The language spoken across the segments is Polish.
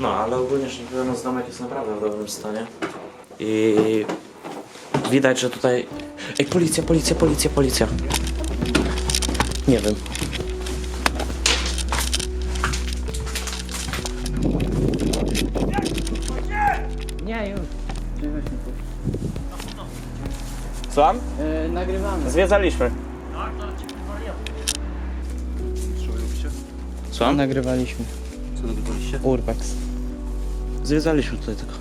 No, ale ogólnie rzecz biorąc, domek jest naprawdę w dobrym stanie. I widać, że tutaj... Ej, policja, policja, policja, policja. Nie wiem. Nie, już. Żebyśmy tu. Słucham? Yy, nagrywamy. Zwiedzaliśmy. Słucham? Nagrywaliśmy. Co nagrywaliście? Urbex. Zwiedzaliśmy tutaj tylko.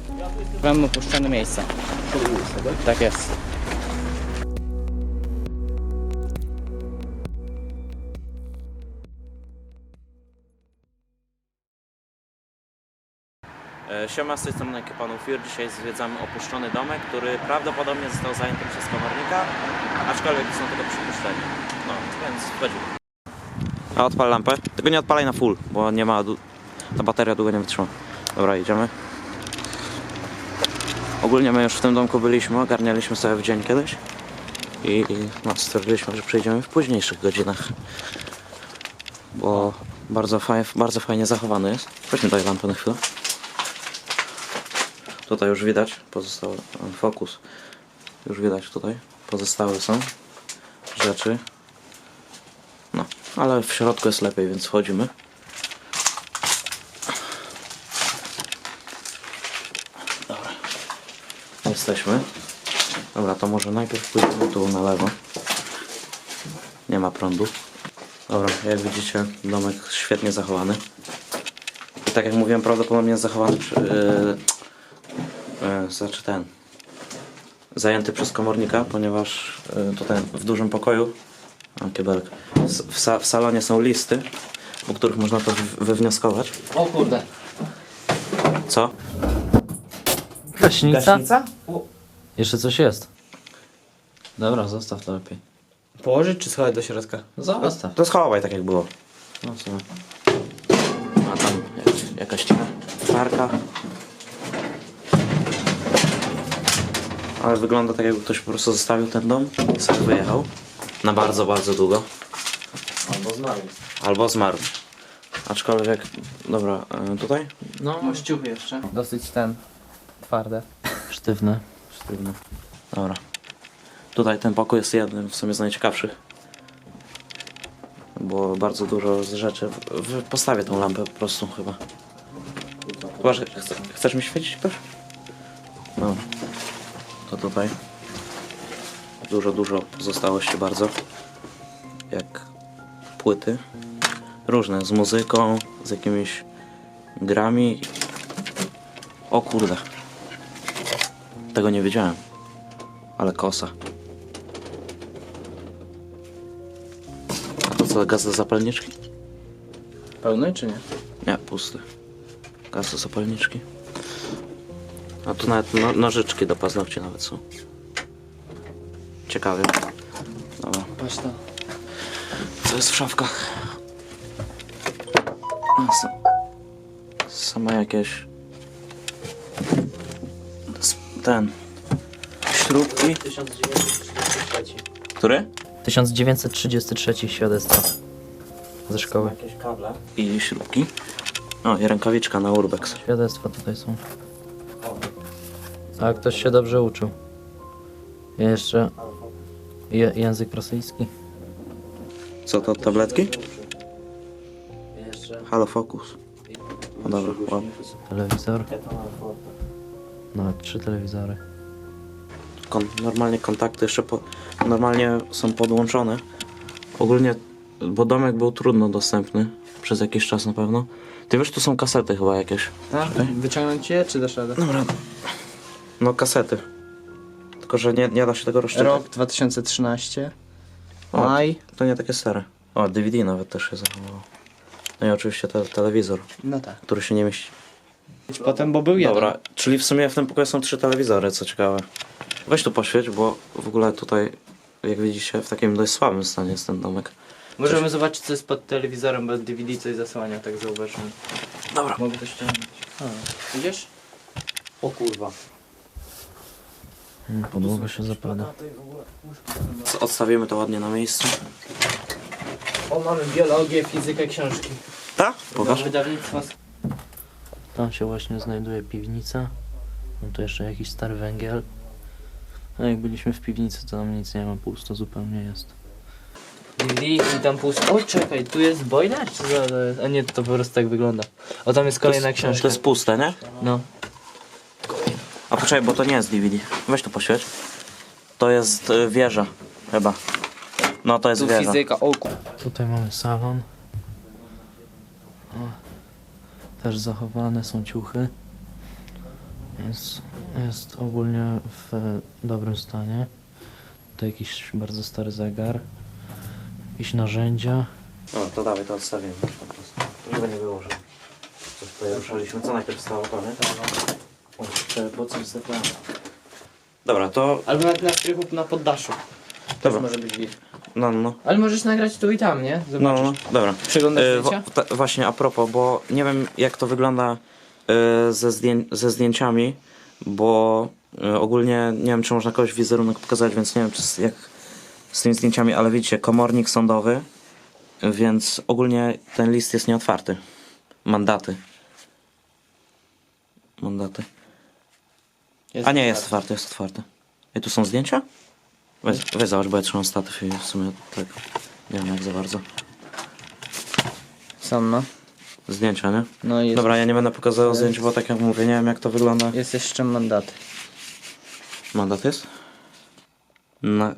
Mam opuszczone miejsca. Tak jest. E, Siema, z tej strony Ufir. Dzisiaj zwiedzamy opuszczony domek, który prawdopodobnie został zajęty przez komornika, aczkolwiek są tego przypuszczenia. No, więc wchodzimy. A odpal lampę. Tylko nie odpalaj na full, bo nie ma... Ta bateria długo nie wytrzyma. Dobra, idziemy. Ogólnie my już w tym domku byliśmy, ogarnialiśmy sobie w dzień kiedyś. I no, stwierdziliśmy, że przejdziemy w późniejszych godzinach. Bo bardzo, faj, bardzo fajnie zachowany jest. Weźmy tutaj lampę na chwilę. Tutaj już widać pozostałe fokus. Już widać tutaj. Pozostałe są rzeczy. No, ale w środku jest lepiej, więc wchodzimy. Jesteśmy. Dobra, to może najpierw pójdziemy tu na lewo. Nie ma prądu. Dobra, jak widzicie, domek świetnie zachowany. I tak jak mówiłem, prawdopodobnie jest zachowany przy, yy, e, znaczy ten zajęty przez komornika, ponieważ e, tutaj w dużym pokoju s- w, sa, w salonie są listy, po których można to wy- wywnioskować. O kurde. Co? Gaśnica? O. Jeszcze coś jest. Dobra, zostaw to lepiej. Położyć czy schować do środka? Zostaw. To schowaj tak jak było. No w sumie. A tam jak, jakaś czarka. Ale wygląda tak jakby ktoś po prostu zostawił ten dom i sobie wyjechał. Na bardzo, bardzo długo. Albo zmarł. Albo zmarł. Aczkolwiek, dobra, e, tutaj? No, ciuchy jeszcze. Dosyć ten. Twarde. sztywne. Sztywny. Dobra. Tutaj ten pokój jest jednym w sumie z najciekawszych. Było bardzo dużo z rzeczy. W, w, postawię tą lampę po prostu chyba. Chyba, że chce, chcesz mi świecić też? No. To tutaj. Dużo, dużo pozostałości bardzo. Jak płyty. Różne, z muzyką, z jakimiś grami. O kurde. Tego nie wiedziałem. Ale kosa. A to co, gaz do zapalniczki? Pełny czy nie? Nie, pusty. Gaz do zapalniczki. A tu nawet no, nożyczki do paznokci nawet są. Ciekawie. Dobra, Patrz co jest w szafkach? A, są... Same jakieś... Ten... Śrubki. 1933. Który? 1933 świadectwo. Ze szkoły. Jakieś kable. I śrubki. O, i rękawiczka na urbex. Świadectwa tutaj są. A ktoś się dobrze uczył. Jeszcze je, język rosyjski. Co to, tabletki? Jeszcze Halo Focus. No dobra, ładnie. telewizor. Nawet trzy telewizory. Kon normalnie kontakty jeszcze po normalnie są podłączone. Ogólnie, bo domek był trudno dostępny przez jakiś czas na pewno. Ty wiesz, tu są kasety chyba jakieś. Tak? Wyciągnąć je czy dasz radę? Dobra. No kasety. Tylko, że nie, nie da się tego rozczytać. Rok 2013. O. Maj. To nie takie stare. O, DVD nawet też się zachowało. No i oczywiście te, telewizor, No tak. który się nie mieści. Potem, bo był jeden. Dobra, czyli w sumie w tym pokoju są trzy telewizory, co ciekawe. Weź tu poświeć, bo w ogóle tutaj, jak widzicie, w takim dość słabym stanie jest ten domek. Możemy zobaczyć co jest pod telewizorem, bo DVD coś zasłania, tak zauważyłem. Dobra. Mogę to ściągnąć. A, Idziesz? O kurwa. Hmm, Podłoga się zapada. Co, Odstawimy to ładnie na miejscu. O, mamy biologię, fizykę, książki. Tak? Pokaż. Wydawnictwo Tam się właśnie znajduje piwnica. No tu jeszcze jakiś stary węgiel. A jak byliśmy w piwnicy, to tam nic nie ma, pusto zupełnie jest. DVD i tam pusto. O, czekaj, tu jest boiler? Czy za, to jest? A nie, to po prostu tak wygląda. O, tam jest kolejna to jest, książka. To jest puste, nie? No. A poczekaj, bo to nie jest DVD. Weź to poświeć. To jest y, wieża, chyba. No to jest Tu wieża. fizyka, o Tutaj mamy salon. O, też zachowane są ciuchy. Jest, jest ogólnie w dobrym stanie. Tutaj jakiś bardzo stary zegar. Jakieś narzędzia. No to dawaj, to odstawimy po prostu. Żeby nie było, że coś tutaj ruszaliśmy. Co najpierw stało to, nie? O, te- po coś zebrałem. Dobra, to... Albo nawet na strychu na poddaszu. Dobra. Może być. No, no. Ale możesz nagrać tu i tam, nie? No, Zobaczysz. no, dobra. Przeglądasz E, zdjęcia? wa- ta, właśnie a propos, bo nie wiem jak to wygląda e, ze, zdję ze zdjęciami, bo e, ogólnie nie wiem czy można kogoś wizerunek pokazać, więc nie wiem czy z, jak z tymi zdjęciami, ale widzicie, komornik sądowy, więc ogólnie ten list jest nieotwarty. Mandaty. Mandaty. A nie, jest otwarty, jest otwarty. I tu są zdjęcia? Weź, weź zobacz, bo ja trzymam statyw i w sumie tak nie wiem jak za bardzo. Są, no. Zdjęcia, nie? No i jest, Dobra, ja nie będę pokazywał zdjęć, bo tak jak mówię, nie wiem jak to wygląda. jest jeszcze mandat. Mandat jest? Na...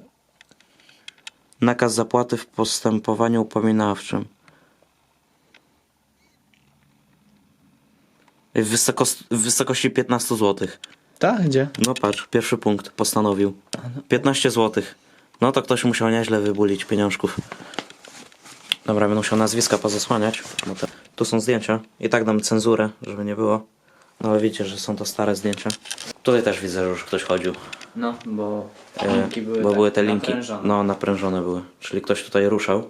Nakaz zapłaty w postępowaniu upominawczym. W, wysoko... w wysokości 15 zł. Tak, gdzie? No patrz, pierwszy punkt postanowił. 15 zł. No to ktoś musiał nieźle wybulić pieniążków. Dobra, będę musiał nazwiska pozasłaniać. Bo te... Tu są zdjęcia. I tak dam cenzurę, żeby nie było. No ale widzicie, że są to stare zdjęcia. Tutaj też widzę, że już ktoś chodził. No, bo E, linki były bo tak były te linki. naprężone. No, naprężone były. Czyli ktoś tutaj ruszał.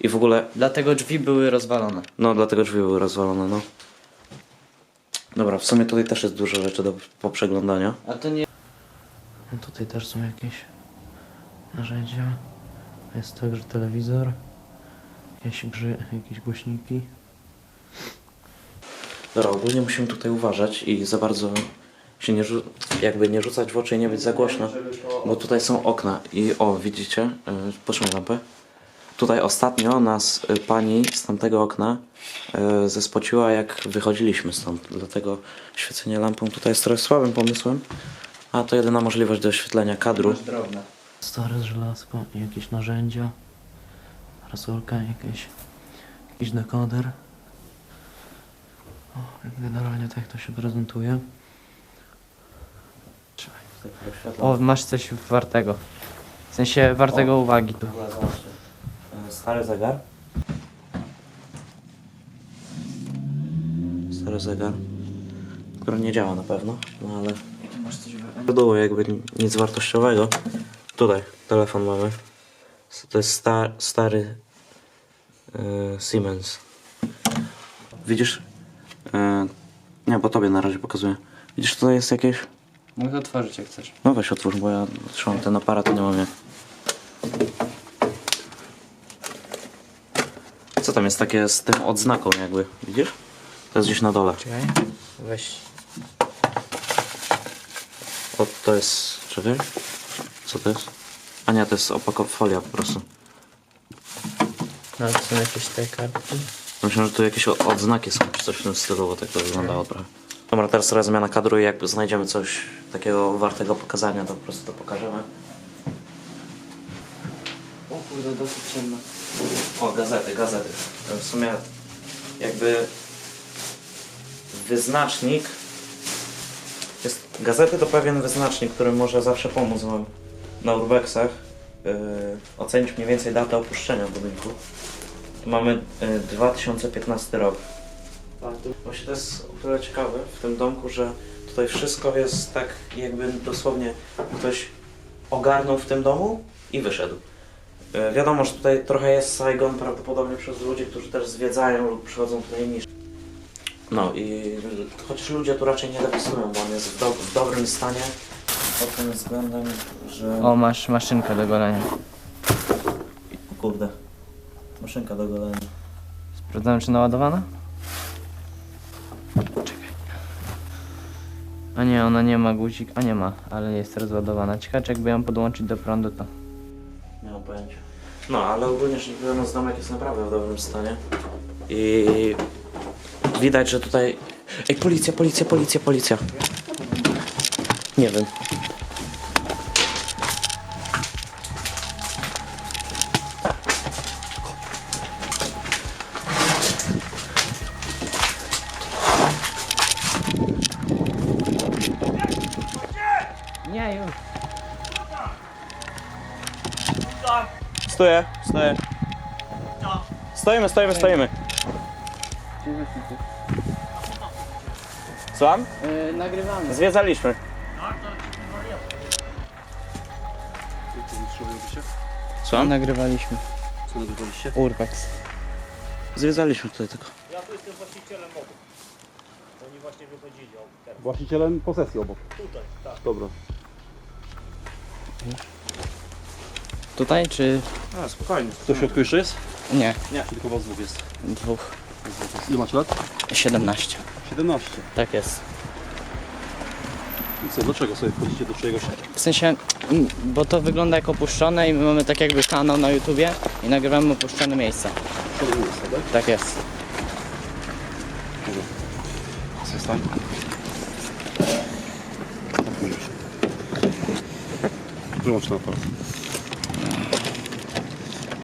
I w ogóle, Dlatego drzwi były rozwalone. no dlatego drzwi były rozwalone, no. Dobra, w sumie tutaj też jest dużo rzeczy do poprzeglądania. A to nie... No tutaj też są jakieś narzędzia. Jest także telewizor. Jakieś, grzy, jakieś głośniki. Dobra, ogólnie musimy tutaj uważać i za bardzo się nie rzu- jakby nie rzucać w oczy i nie być za głośno, bo tutaj są okna i o, widzicie, yy, potrzymaj lampę. Tutaj ostatnio nas y, pani z tamtego okna y, zespociła jak wychodziliśmy stąd, dlatego świecenie lampą tutaj jest trochę słabym pomysłem, a to jedyna możliwość do oświetlenia kadru. Stare żelazko i jakieś narzędzia. Parasolka, jakieś, jakiś dekoder. O, generalnie tak to się prezentuje. O, masz coś wartego. W sensie wartego O. uwagi. E, Stary zegar. Stary zegar, który nie działa na pewno, no ale było jakby nic wartościowego. Tutaj telefon mamy. To jest sta stary e, Siemens. Widzisz? E, nie, bo tobie na razie pokazuję. Widzisz, tutaj jest jakieś... Mogę otworzyć jak chcesz. No weź otwórz, bo ja trzymam ten aparat, nie mam jak. Co tam jest takie z tym odznaką jakby, widzisz? To jest gdzieś na dole. Czekaj. Weź. O, to jest... czekaj. Co to jest? A nie, to jest opakowa folia po prostu. No, to są jakieś te kartki. Myślę, że tu jakieś odznaki są, czy coś w tym stylu, bo tak to wyglądało trochę. Dobra, teraz teraz zmiana kadru i jak znajdziemy coś takiego wartego pokazania, to po prostu to pokażemy. Kurde, dosyć ciemno. O, gazety, gazety. W sumie jakby wyznacznik jest, gazety to pewien wyznacznik, który może zawsze pomóc wam na urbexach yy, ocenić mniej więcej datę opuszczenia budynku. Tu mamy yy, 2015 rok. Właśnie to jest o tyle ciekawe w tym domku, że tutaj wszystko jest tak jakby dosłownie ktoś ogarnął w tym domu i wyszedł. E, Wiadomo, że tutaj trochę jest Saigon prawdopodobnie przez ludzi, którzy też zwiedzają lub przychodzą tutaj niż. No i chociaż ludzie tu raczej nie dopisują, bo on jest w, do, w dobrym stanie pod tym względem, że... O, masz maszynkę do golenia. O kurde. Maszynka do golenia. Sprawdzamy czy naładowana? Czekaj. A nie, ona nie ma guzik, a nie ma, ale jest rozładowana. Ciekawe, czy jakby ją podłączyć do prądu, to... Nie mam pojęcia. No, ale ogólnie rzecz biorąc, domek jest naprawdę w dobrym stanie. I widać, że tutaj... Ej, policja, policja, policja, policja. Nie wiem. Nie, już. Stoję, stoję. Stoimy, stoimy, stoimy. Słucham? Yy, nagrywamy. Zwiedzaliśmy. Słucham? Nagrywaliśmy. Co nagrywaliście? Urbex. Zwiedzaliśmy tutaj tylko. Właścicielem posesji obok. Tutaj, tak. Dobra. Tutaj, czy... A, spokojnie. Kto w środku jeszcze jest? Nie, Nie. Tylko was dwóch jest. dwóch. Ile macie lat? 17. 17. Tak jest. I co, dlaczego sobie wchodzicie do czyjegoś... W sensie, mm, bo to wygląda jak opuszczone i my mamy tak jakby kanał na YouTubie i nagrywamy opuszczone miejsca. Szkoda miejsca, tak? Tak jest. Dobra. Co stań? Wyłącz ten aparat.